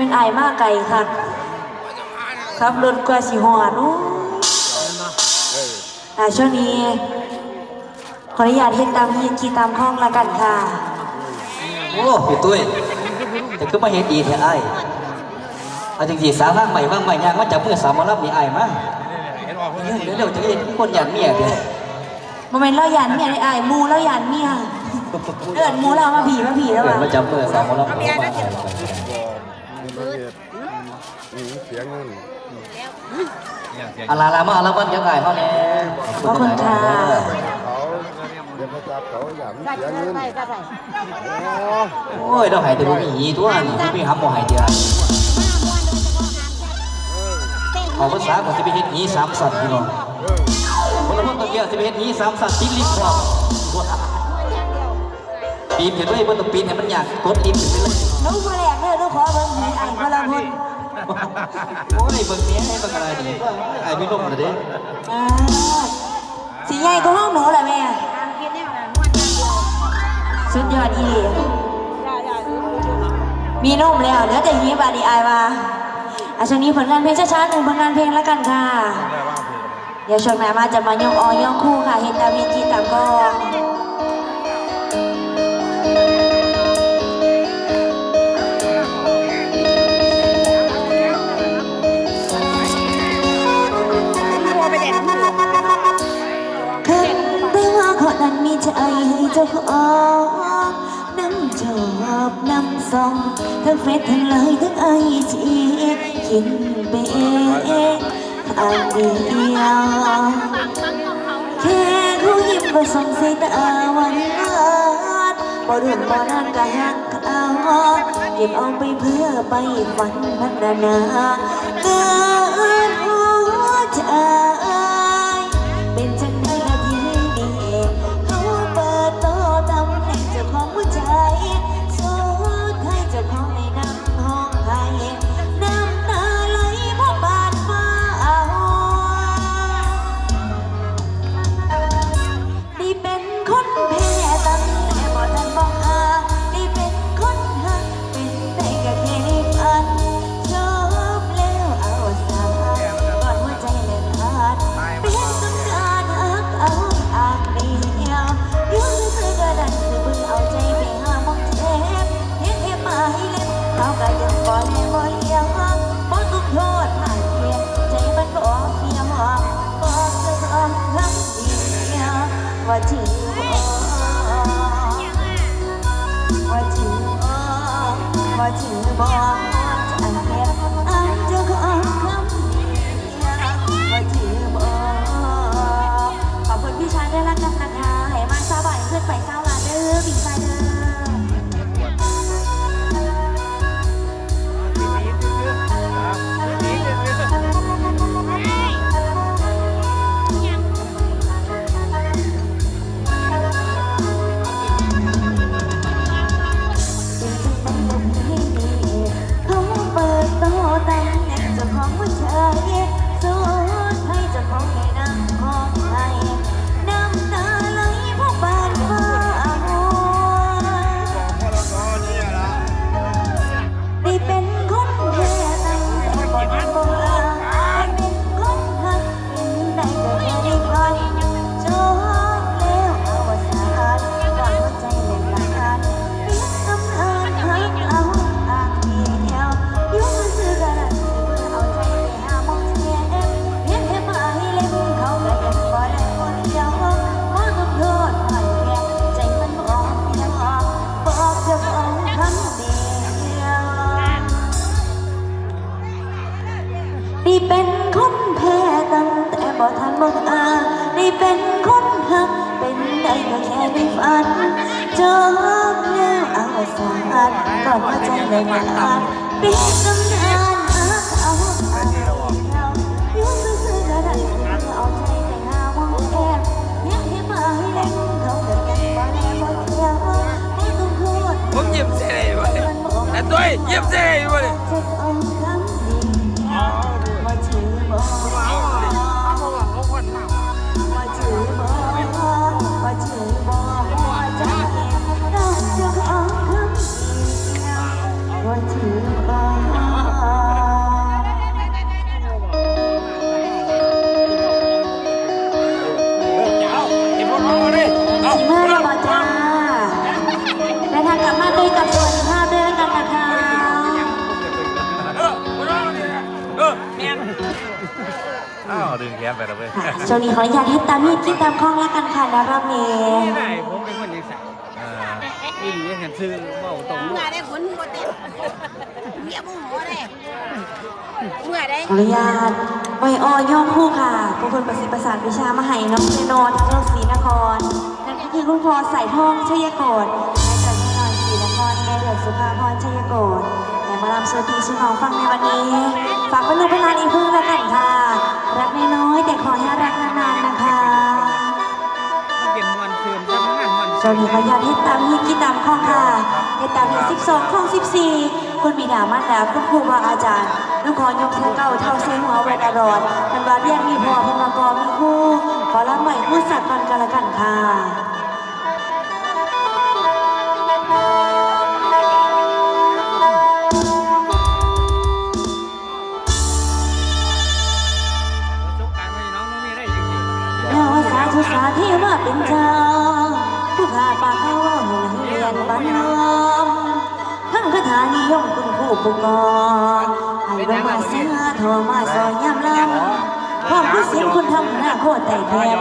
เป็นอายมากไกลค่ะครับรถกว่าสิหอดโอ้อ่าช่วงนี้ ขออนุญาตเฮ็ดตามฮีกีตามห้องละกันค่ะ โอ้พี่ตุ้ยแต่ก็มาเห็นอีแท้ไอ้ายเอาจริงๆสาว่างใหม่ว่างใหม่ยางว่าจับมือสามหมอลำนี่ไอ้ายมาเดี๋ยวเดี๋ยวจะเห็นคนอย่างเมียเด้อบ่แม่นเราหยานเมียในอายหมูเราหยานเมียเอิ้นหมูเรามาผีมาผีแล้วเกิดว่ะมาจับมือสามหมอลำมีป ระเทศมีเสียงเงินอาลาลามาอาลาวันยังไงเขาเนี่ยขอบคุณค่ะเขาเดี๋ยวมาจับเขาอย่างมีเสียงเงินโอ้โอ้ยเราหายแต่บ่มีหีตัวนี่บ่มีหำบ่หายเดียวขอภาษาก็จะไปเฮ็ดหีสามสัตว์พี่น้องคนละคนตัวเดียวจะไปเฮ็ดหีสามสัตว์ติดลิฟต์พร้อมปีนเห็นด้วยบนต้องปีนให้มันยากกดลิฟต์ไปเลย หนูมาแรกเด้อหนูขอเบิ่งผีอายพละพนโอ้ยเบิ่งเนี้ยให้เบิ่งอะไรดีไอ้พี่นุ่มเลยเด้อ่าสิใหญ่ก็ห้องหนูแหละแม่สุดยอดอีหลีมีนุ่มแล้วเหลือแต่ยีบาดีอายว่าอาช่วงนี้ผลงานเพลงช้าๆหนึ่งผลงานเพลงแล้วกันค่ะ เดี๋ยวช่วงหน้ามาจะมายกออยกคู่ค่ะเห็นตามเวทีตามกอง จ้าของน้ำจอบน้ำซองทั้งเฟซทั้งไลน์ทั้งไอจีกินไปเองทางเดียวแค่รู้ยิ้มก็สงสายตาหวานบ่รุ่นบ่นานก็หักเขาเก็บเอาไปเพื่อไปฝันพัฒนา ว่าจือบ่ว่าจือบ่ว่าจือบ่จะ แค่ในฝันจบแล้วอวสานก่อนว่าใจเลยมาอานป็นตำนานหักเอาอานเดียวยุ่งซื่อๆก็ได้เอาใจไปหามองแอบยังให้มาให้เล่นเขาเกิดกันบ่แน่บ่เที่ยวไม่ต้องพูดผมยิ้มเซ่เลยแต่ตัวยิ้มเซ่อยู่เลยจะเอา ออนุญาตให้ตามมีดกินตามคล้องแล้วกันค่ะนะรอบนี้ไม่ได้ผมเป็นคนยังใส่เอออีหลีเห็นซื้อเบาตรงเมื่อได้ผลบ่เต็มเมียบ่หัวได้เมื่อได้ขออนุญาตไวออย่อคู่ค่ะผู้คนประสิทธิ์ประสานวิชามาให้น้องเจโนทางเลือกศรีนครนั่นก็คือคุณพ่อใส่ท่องชัยโกฏและจากแน่นอนศรีนครแม่เดือดสุภาพรชัยโกฏแต่มาลำสวัสดีสุนองฟังในวันนี้ ฝากเป็นลูกเป็นหลานอีกพึ่งแล้วกันค่ะ รักน้อยๆแต่ขอให้รักนานๆนะคะมันเป็นวันคืนทำงานวันสวัสดีขออนุญาตให้ตามฮิตกีตามข้องค่ะให้ตามฮิต12ข้อง14คุณบิดามารดาคุณครูบาอาจารย์ลูกขอยกเท้าเก่าเท้าเซหัวเวทอรอดพันบาเรียนมีพ่อพันมากอมีคู่ขอรับใหม่พูดสัตว์ก่อนกันละกันค่ะประ ที่ว่าเป็นเจ้าผู้ขาปากเขาว่าหงเรียนบ้านน้อมทั้งคาถานิยมคุณผู้ปกครองให้บำบัดเสื้อทอมาซอยย่ำลำพร้อมผู้เสียงคุณทำหน้าโคตรแต่เพียน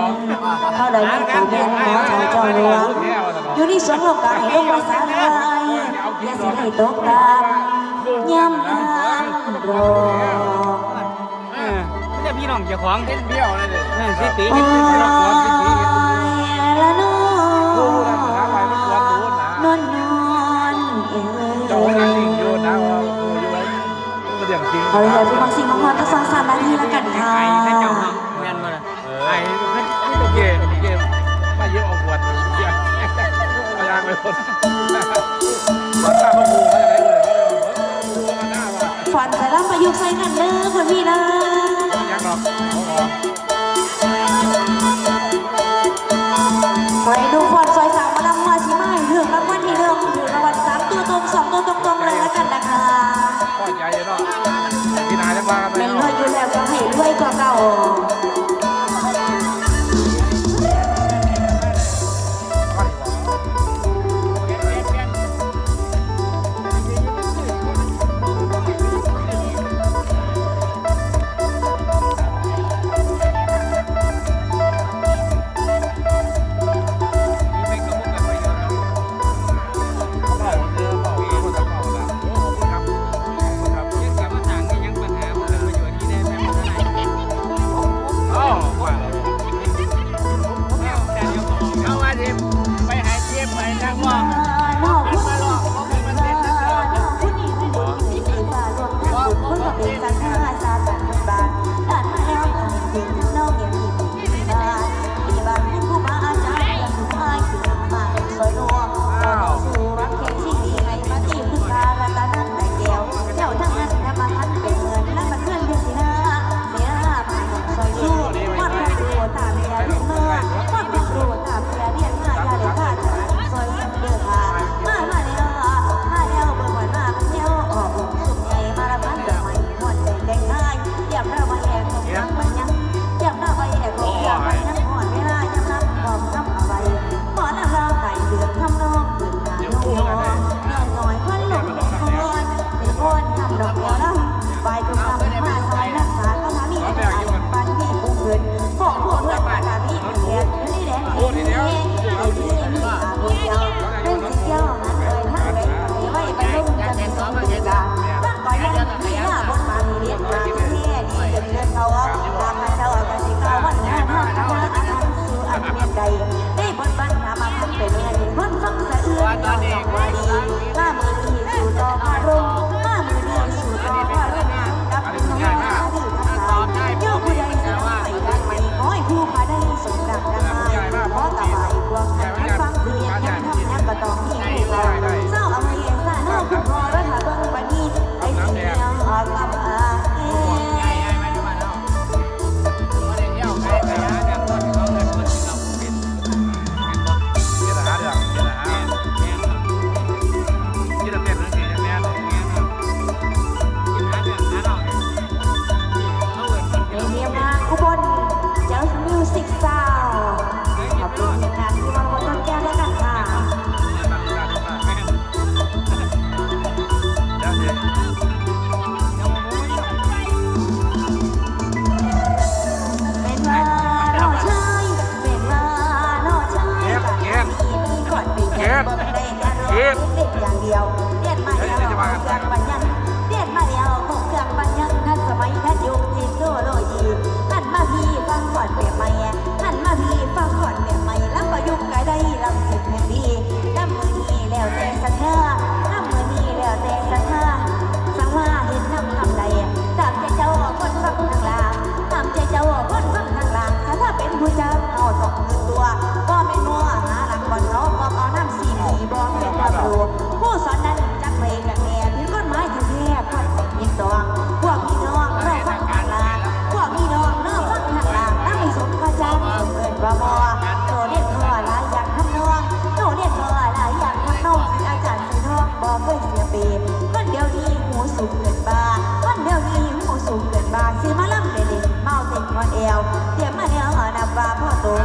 เขาได้ยินตัวเพียนหมอเจ้าเจ้าหลวงอยู่ในสวนโลกกายลงภาษาไทยอย่าเสิให้ตกดำย่ำทางรอ น้องเจ้าของเบี้ยวเลยเออสิตีโอ้กันสิตีกันสิตียละนอดูนะหาไปไม่ควรรู้นะนอนนอนเอ้เจ้านั่งนิ่งอยู่ยนะว่าอยู่ไว้มันเรื่องจริงเอาเลยทุกบางสิ่งบางคนก็สองสามนาทีแล้วกันค่ะไอ้ให้เจ้าเนาะแม่นมาเลยไอ้โอเคโอเคมาเยอะออกบวชเสียพยางไปคนรักษาพระครูเขาจะได้เลยเขาจะมาหน้าว่าฝันแต่ละประยุกต์ใส่กันเด้อคนพี่นะ งหรอกเขาบอกไปดูฟอนซอยสามมาดำมาชิมาถึงรางวัลที่หนึ่งถึงรางวัลสามตัวตรงสองตัวตรงๆเลยแล้วกันนะคะพ่อใหญ่เนาะพี่นายจะว่ากันไปเป็นรวเนาะยอยู่แล้วก็ให้รวยกว่าเก่า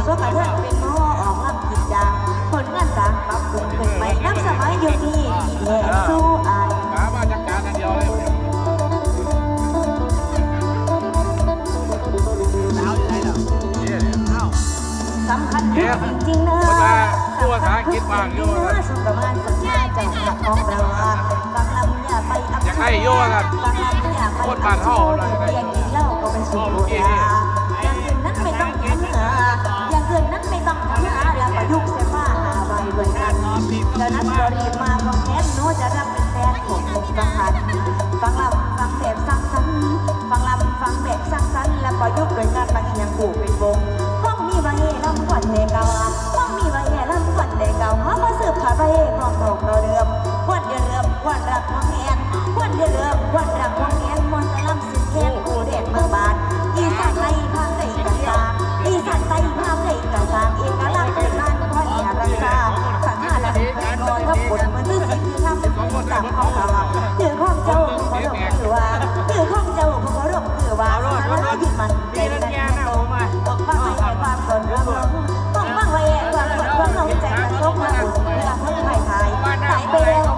ส่วนกระเทือนเป็นหมอออกรับกิจจางผลงานสร้างปรับปรุงขึ้นใหม่น้ำสมัยอยู่ที่แย่สู้อายหามาจัดการกันเดียวเลยสาวอยู่ไหนล่ะเนอ้าสำคัญจริงๆนะคนมาตัวภาษาอังกฤษบ้างโยนสมประมาณสัญญาเจ้าหน้าของเราฟังลำอย่าไปอับอยากให้โยกันฟังลำอย่าไปโคตรบ้านเฮาเลยอยากกินเล้าก็เป็นสุขโยาอ นั้นไม่ต้องทำหาแล้วก็ยุกเสียฟ้าหาใบด้วยกันแล้วนั้นก็รีบมาก็แค้นโน้จะรับเป็นแฟนผมคงต้องหันฟังลำฟังแบบสร้างสรรค์ฟังลำฟังแบบสร้างสรรค์แล้วก็ยุกด้วยกันบางอย่างผูกเป็นวงห้องมีใบเลำก่อนเดเกาห้องมีใบเลำก่อนเดเกาหามาสืบขาใบของดอกเราเดิมวันเดือนเริ่มวันรักวันแงนวันเดือนเริ่มวันรักวันแง อทัพบนมันตื้อสิคือทำเป็นที่สามของเราถือข้องเจ้าขอรบคือว่าถือข้องเจ้าขอรบคือว่าสารยึดมันใจกันโตมาบอกบ้างไว้ความกดระเบิดบองบ้างไว้ความกดความหลงใจมันตกมาอุ่นเวลาทั้ไทยไทยตายไปแล้ว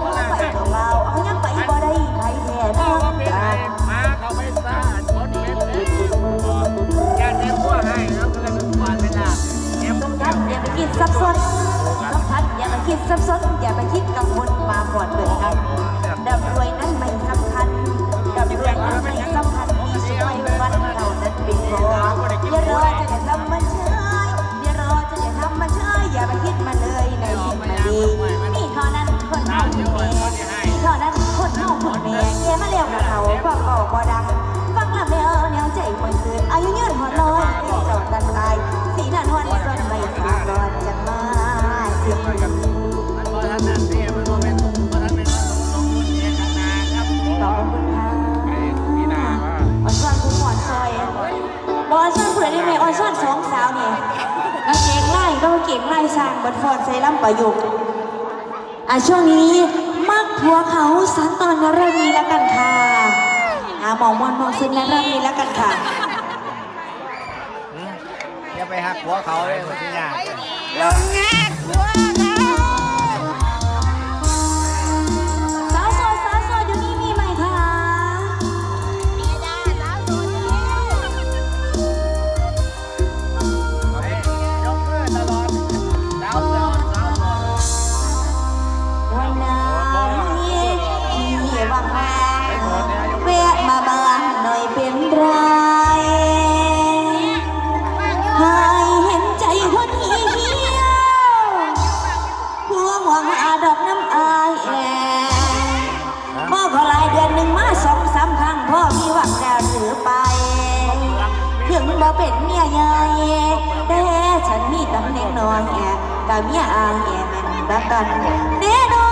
อายุยืนหอดลอยให้เจ้ากันตาย สีหน้าทอนส่วนไม่สีก่อนจะมาสิมันบ่ทันนั่นนี่มันบ่เป็นบ่ทันเป็นว่านเองข้างขอบคุณค่ะไอ้มีนาว่าอนซ่อนคุณหมอนซอยบออนซ่อนเผื่อได้ไหมออนซ่อนสองสาวเนี่ยกางเกงไล่ก็เก่งไล่สร้างบนฟอนใส่ลำประยุกต์อะช่วงนี้มักผัวเขาสันตอนนรมีแล้วกันค่ะหาหมองมอนมองซึนนรมีแล้วกันค่ะ ไปหักหัวเขาเลยคนที่ยาก ลงแงกหัว บ่เป็นเมียใหญ่แต่ฉันมีตำแหน่งน้อยแอกับเมียอายแอแม่นบักกันเด้น้อน